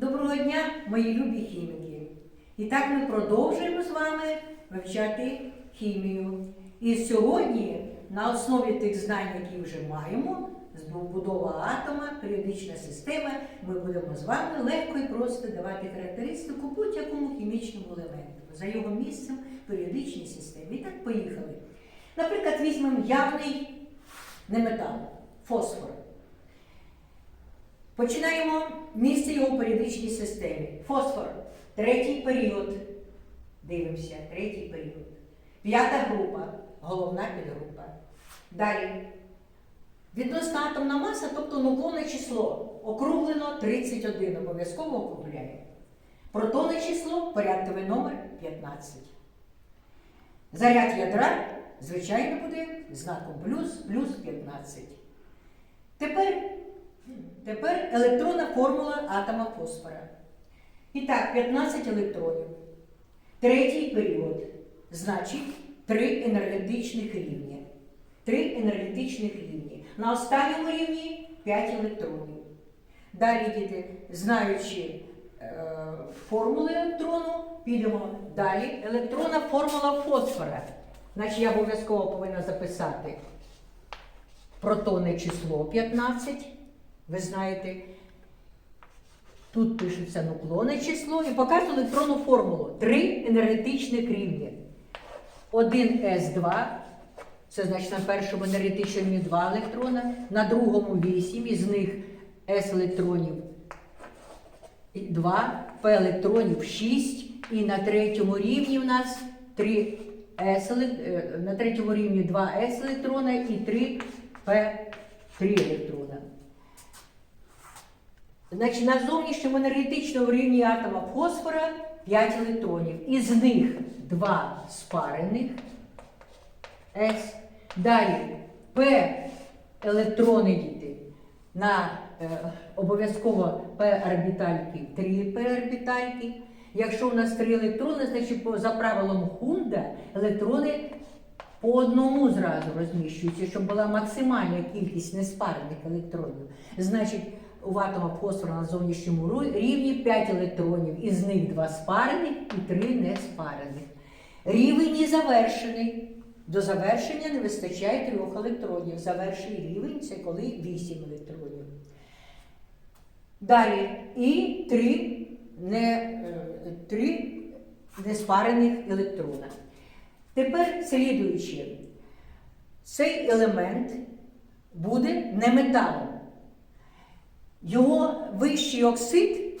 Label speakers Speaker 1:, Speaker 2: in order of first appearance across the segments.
Speaker 1: Доброго дня, мої любі хіміки! І так ми продовжуємо з вами вивчати хімію. І сьогодні, на основі тих знань, які вже маємо, будова атома, періодична система, ми будемо з вами легко і просто давати характеристику будь-якому хімічному елементу за його місцем періодичній системі. І так поїхали. Наприклад, візьмемо явний неметал, фосфор. Починаємо місце його в періодичній системі. Фосфор. Третій період. Дивимося, третій період. П'ята група, головна підгрупа. Далі. Відносна атомна маса, тобто нуклонне число. Округлено 31. Обов'язково округляємо. Протонне число, порядковий номер 15. Заряд ядра, звичайно, буде знаком плюс, плюс 15. Тепер Тепер електронна формула атома фосфора. І так, 15 електронів. Третій період. Значить, три енергетичних рівні. Три енергетичних рівні. На останньому рівні 5 електронів. Далі, діти, знаючи е, формули електрону, підемо далі. Електронна формула фосфора. Значить, я обов'язково повинна записати протонне число 15. Ви знаєте, тут пишеться нуклонне число і показує електронну формулу. Три енергетичних рівні. 1С2, це значить на першому енергетичному рівні 2 електрона, на другому 8, із них С електронів 2, П електронів 6, і на третьому рівні у нас 3 С, на третьому рівні 2 С електрона і 3 П 3 електрона. Значить, на зовнішньому енергетичному рівні атома фосфора 5 електронів. Із них 2 спарених С. Далі П електрони діти на е, обов'язково П орбітальки 3 П орбітальки. Якщо у нас 3 електрони, значить за правилом Хунда електрони по одному зразу розміщуються, щоб була максимальна кількість неспарених електронів. Значить, у атома фосфора на зовнішньому рівні 5 електронів, із них 2 спарених і 3 неспарених. Рівень і завершений. До завершення не вистачає 3 електронів. Завершений рівень це коли 8 електронів. Далі і 3 не, е, три неспарених електрона. Тепер слідуючи, цей елемент буде не металом. Його вищий оксид,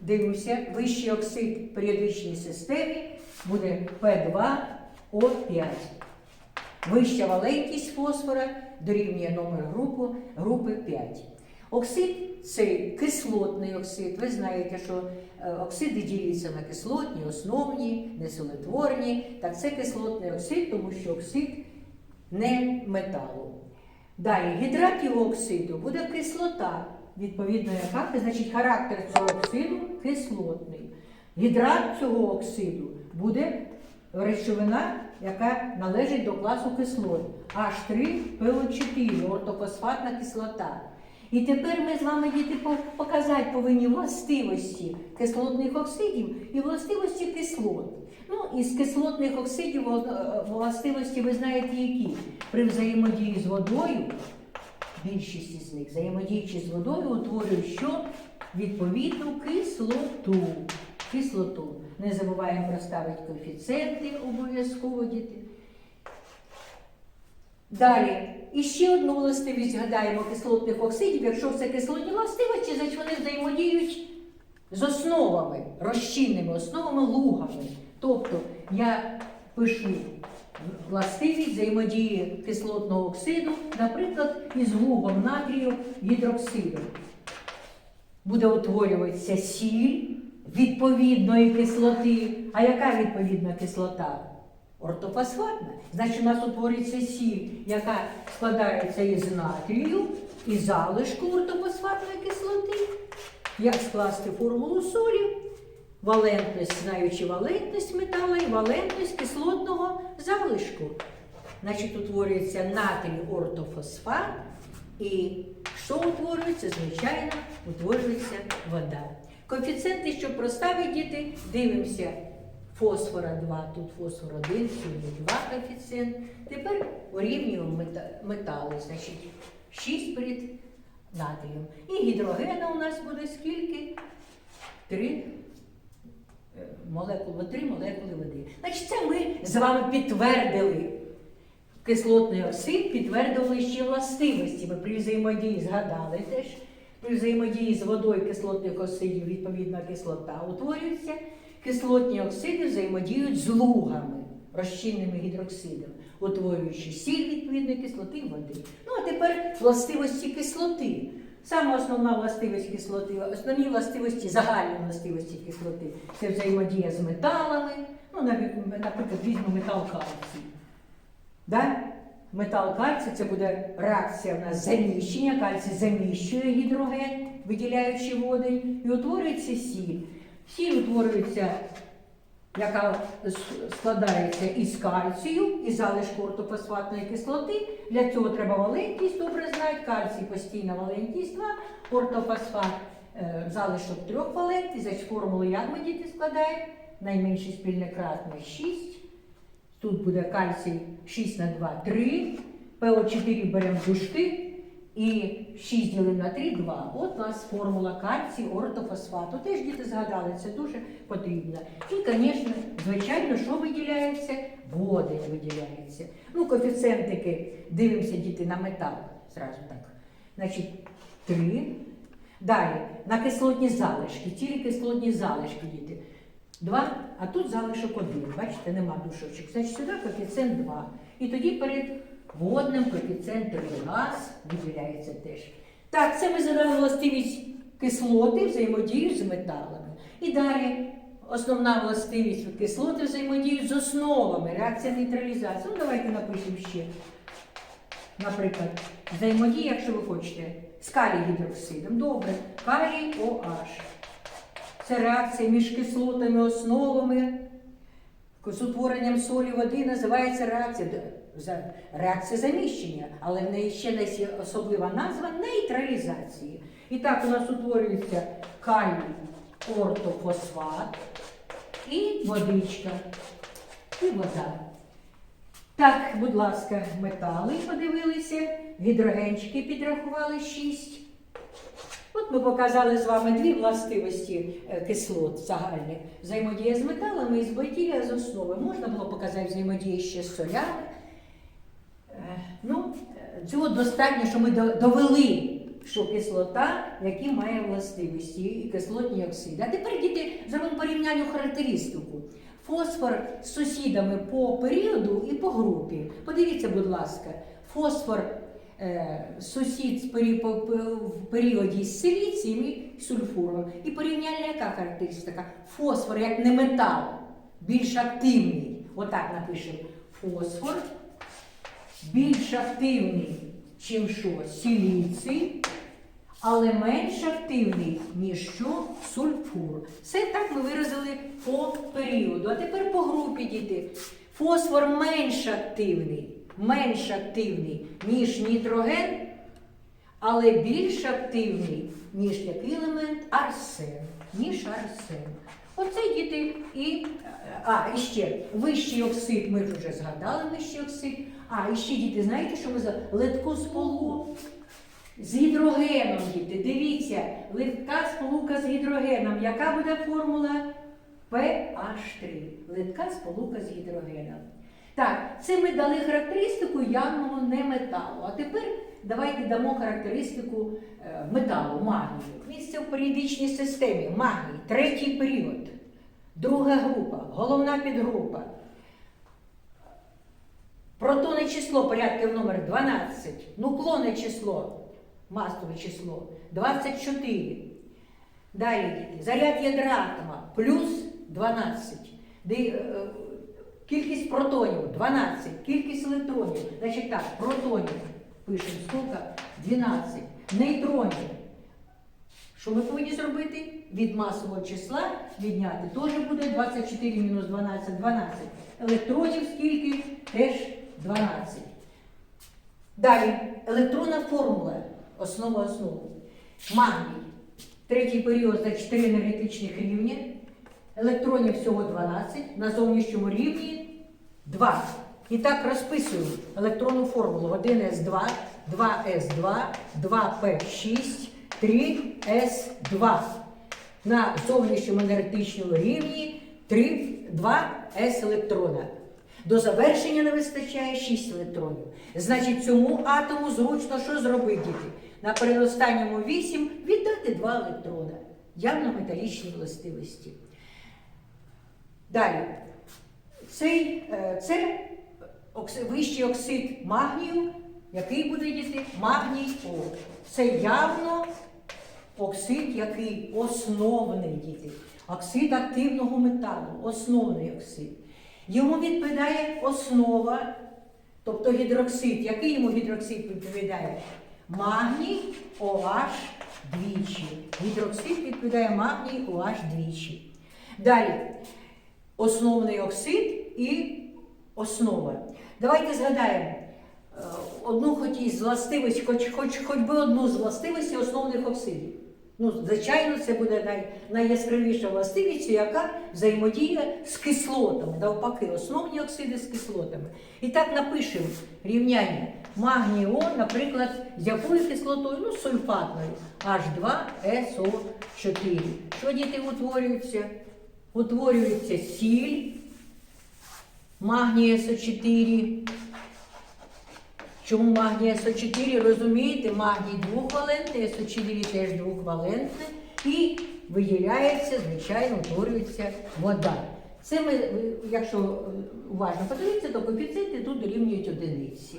Speaker 1: дивимося, вищий оксид періодичній системі буде P2O5. Вища валентність фосфора дорівнює номер групу, групи 5. Оксид це кислотний оксид. Ви знаєте, що е, оксиди діляться на кислотні, основні, несолитворні. Так це кислотний оксид, тому що оксид не металу. Далі гідрат його оксиду буде кислота. Відповідно, яка значить характер цього оксиду кислотний. Гідрат цього оксиду буде речовина, яка належить до класу кислот. H3PO4, ортофосфатна кислота. І тепер ми з вами діти показати повинні властивості кислотних оксидів і властивості кислот. Ну, із кислотних оксидів е, властивості ви знаєте які? При взаємодії з водою, більшість із них, взаємодіючи з водою, утворюють що? Відповідну кислоту. Кислоту. Не забуваємо проставити коефіцієнти обов'язково діти. Далі, і ще одну властивість згадаємо кислотних оксидів. Якщо це кислотні властивості, значить вони взаємодіють з основами, розчинними основами, лугами. Тобто я пишу властивість взаємодії кислотного оксиду, наприклад, із лугом натрію гідроксиду. Буде утворюватися сіль відповідної кислоти. А яка відповідна кислота? Ортофосфатна. Значить, у нас утворюється сіль, яка складається із натрію і залишку ортофосфатної кислоти. Як скласти формулу солі? Валентність, знаючи валентність метала і валентність кислотного залишку. Значить, утворюється натрій ортофосфат і Що утворюється? Звичайно, утворюється вода. Коефіцієнти, щоб проставити діти, дивимося. Фосфора 2, тут фосфор 1, сьогодні 2 коефіцієнт. Тепер урівнюємо мета- метали, значить 6 перед натрієм. І гідрогена у нас буде скільки? 3 молекули, 3 молекули води. Значить, це ми з вами підтвердили. Кислотний оксид підтвердили ще властивості. Ми при взаємодії згадали теж. При взаємодії з водою кислотних оксидів відповідна кислота утворюється. Кислотні оксиди взаємодіють з лугами, розчинними гідроксидами, утворюючи сіль відповідної кислоти і води. Ну а тепер властивості кислоти. Саме основна властивість кислоти, основні властивості, загальні властивості кислоти це взаємодія з металами. Ну, наприклад, візьмемо метал кальцій. Да? Метал кальцій це буде реакція в нас заміщення. Кальцій заміщує гідроген, виділяючи водень, і утворюється сіль. Сіль утворюється, яка складається із кальцію, і залишку ортофосфатної кислоти. Для цього треба валентність, добре знають. Кальцій постійна валентність 2, ортофосфат е, залишок трьох валентність. Значить, формулу як ми діти складаємо? Найменший спільний кратний 6. Тут буде кальцій 6 на 2 3, ПО4 беремо дужки і 6 ділимо на 3 2. От у нас формула кальцій ортофосфату. Теж діти згадали, це дуже потрібно. І, звісно, звичайно, що виділяється? Водень виділяється. Ну, коефіцієнтики, дивимося діти на метал. Зразу так. Значить, 3. Далі, на кислотні залишки, цілі кислотні залишки, діти. 2, а тут залишок 1. Бачите, нема душочок. Значить, сюди коефіцієнт 2. І тоді перед водним коефіцієнт 3 газ виділяється теж. Так, це ми задали властивість кислоти взаємодію з металами. І далі основна властивість кислоти взаємодію з основами, реакція нейтралізації. Ну, давайте напишемо ще. Наприклад, взаємодія, якщо ви хочете, з калій гідроксидом. Добре, калій OH. Це реакція між кислотами, основами. З утворенням солі води називається реакція, реакція заміщення, але в неї ще десь є особлива назва нейтралізації. І так у нас утворюється калій ортофосфат і водичка, і вода. Так, будь ласка, метали подивилися, гідрогенчики підрахували 6. От ми показали з вами дві властивості е, кислот загальних. Взаємодія з металами і збиття з основи. Можна було показати взаємодію ще з солями. Ну, цього достатньо, що ми довели, що кислота, які має властивості, і кислотні оксиди. А тепер діти зробимо порівняння характеристику. Фосфор з сусідами по періоду і по групі. Подивіться, будь ласка, фосфор е, сусід в періоді з силіцієм і сульфуром. І порівняння яка характеристика? Фосфор як не метал, більш активний. Отак напишемо. Фосфор більш активний, чим що? Силіцій, але менш активний, ніж що сульфур. Це так ми виразили по періоду. А тепер по групі діти. Фосфор менш активний, менш активний, ніж нітроген, але більш активний, ніж який елемент арсен, ніж арсен. Оце діти і. А, і ще вищий оксид, ми вже згадали вищий оксид. А, і ще діти, знаєте, що ми за литку сполу? З гідрогеном, діти, дивіться, литка сполука з гідрогеном. Яка буде формула? PH3. Литка сполука з гідрогеном. Так, це ми дали характеристику явного неметалу. А тепер давайте дамо характеристику е, металу, магнію. Місце в періодичній системі, магній, третій період, друга група, головна підгрупа. Протонне число порядків номер 12, нуклонне число, масове число 24. Далі заряд ядра атома плюс 12. Де, е, кількість протонів 12, кількість електронів. Значить так, протонів пишемо скільки? 12. Нейтронів. Що ми повинні зробити? Від масового числа відняти. Теж буде 24 мінус 12, 12. Електронів скільки? Теж 12. Далі, електронна формула. основа основу. Магній. Третій період за 4 енергетичних рівня. Електронів всього 12. На зовнішньому рівні 2. І так розписую електронну формулу 1С2, 2С2, 2П6, 3С2. На зовнішньому енергетичному рівні 3, 2 С електрона. До завершення не вистачає 6 електронів. Значить, цьому атому зручно що зробити? На передостанньому 8 віддати 2 електрона. Явно металічні властивості. Далі. Цей, е, це вищий оксид магнію, який буде діти? Магній О. Це явно оксид, який основний діти. Оксид активного металу, основний оксид. Йому відповідає основа, тобто гідроксид. Який йому гідроксид відповідає? Магній OH двічі. Гідроксид відповідає магній OH двічі. Далі основний оксид і основа. Давайте згадаємо е, одну хоч із властивостей, хоч, хоч, хоч би одну з властивостей основних оксидів. Ну, звичайно, це буде най, найяскравіша властивість, яка взаємодіє з кислотами, навпаки, основні оксиди з кислотами. І так напишемо рівняння магній наприклад, з якою кислотою? Ну, сульфатною H2SO4. Що діти утворюються? Утворюється сіль, магній СО4. Чому магній СО4? Розумієте, магній двохвалентний, СО4 теж двохвалентне. І виділяється, звичайно, утворюється вода. Це ми, е, якщо уважно подивитися, то коефіцієнти тут дорівнюють одиниці.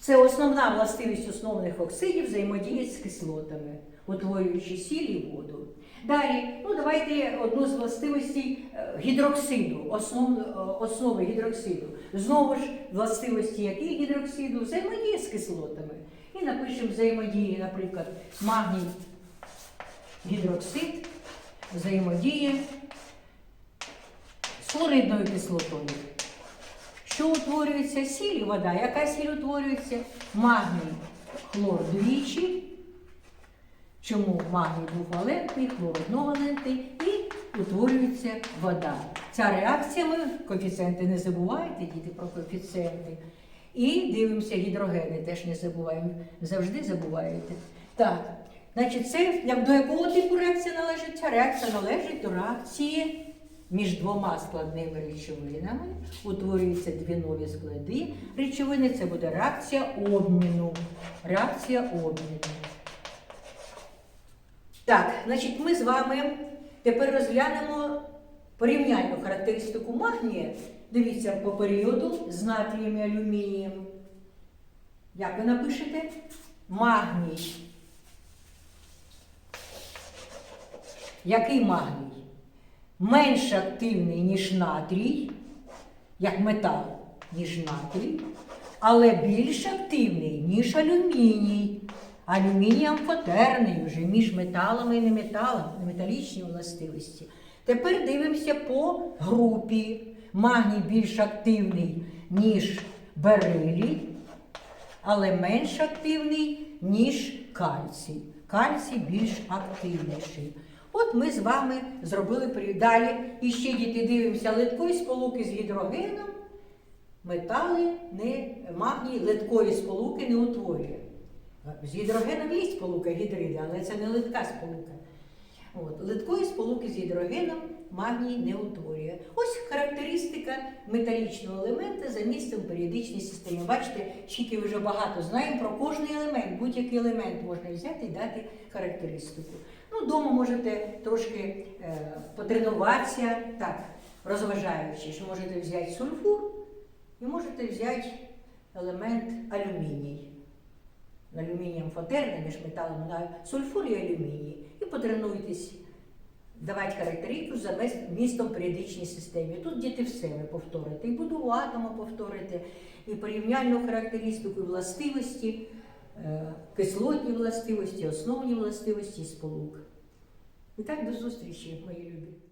Speaker 1: Це основна властивість основних оксидів взаємодіють з кислотами, утворюючи сіль і воду. Далі, ну давайте одну з властивостей е, гідроксиду, основ, е, основи гідроксиду. Знову ж властивості які гідроксиду взаємодіє з кислотами. І напишемо взаємодії, наприклад, магній гідроксид взаємодіє з хлоридною кислотою. Що утворюється? Сіль вода. Яка сіль утворюється? Магній хлор двічі. Чому магній двохвалентний, хлор одновалентний і утворюється вода. Ця реакція, ми коефіцієнти не забувайте, діти про коефіцієнти. І дивимося гідрогени, теж не забуваємо. Завжди забуваєте. Так, значить, це як до якого типу реакція належить? Ця реакція належить до реакції між двома складними речовинами. Утворюються дві нові склади. Речовини це буде реакція обміну. Реакція обміну. Так, значить, ми з вами тепер розглянемо порівняльну характеристику магнія. Дивіться по періоду з натрієм і алюмінієм. Як ви напишете? Магній. Який магній? Менш активний, ніж натрій, як метал, ніж натрій, але більш активний, ніж алюміній. Алюміній амфотерний вже між металами і неметалами, неметалічні властивості. Тепер дивимося по групі. Магній більш активний, ніж берилій, але менш активний, ніж кальцій. Кальцій більш активніший. От ми з вами зробили далі. І ще діти дивимося литкої сполуки з гідрогеном. Метали не магній литкові сполуки не утворює. З гідрогеном є сполука гідриди, але це не литка сполука. От. Литкої сполуки з гідрогеном магній не утворює. Ось характеристика металічного елемента за місцем періодичній системі. Бачите, скільки вже багато знаємо про кожний елемент. Будь-який елемент можна взяти і дати характеристику. Ну, вдома можете трошки е, потренуватися, так, розважаючи, що можете взяти сульфур і можете взяти елемент алюміній. Алюміній амфотерний між металом на сульфур і алюміній. І потренуйтесь давати характеристику за містом в періодичній системі. Тут діти все ви повторите. І будову атома повторите, і порівняльну характеристику, і властивості, е, кислотні властивості, основні властивості і сполук. І так до зустрічі, мої любі.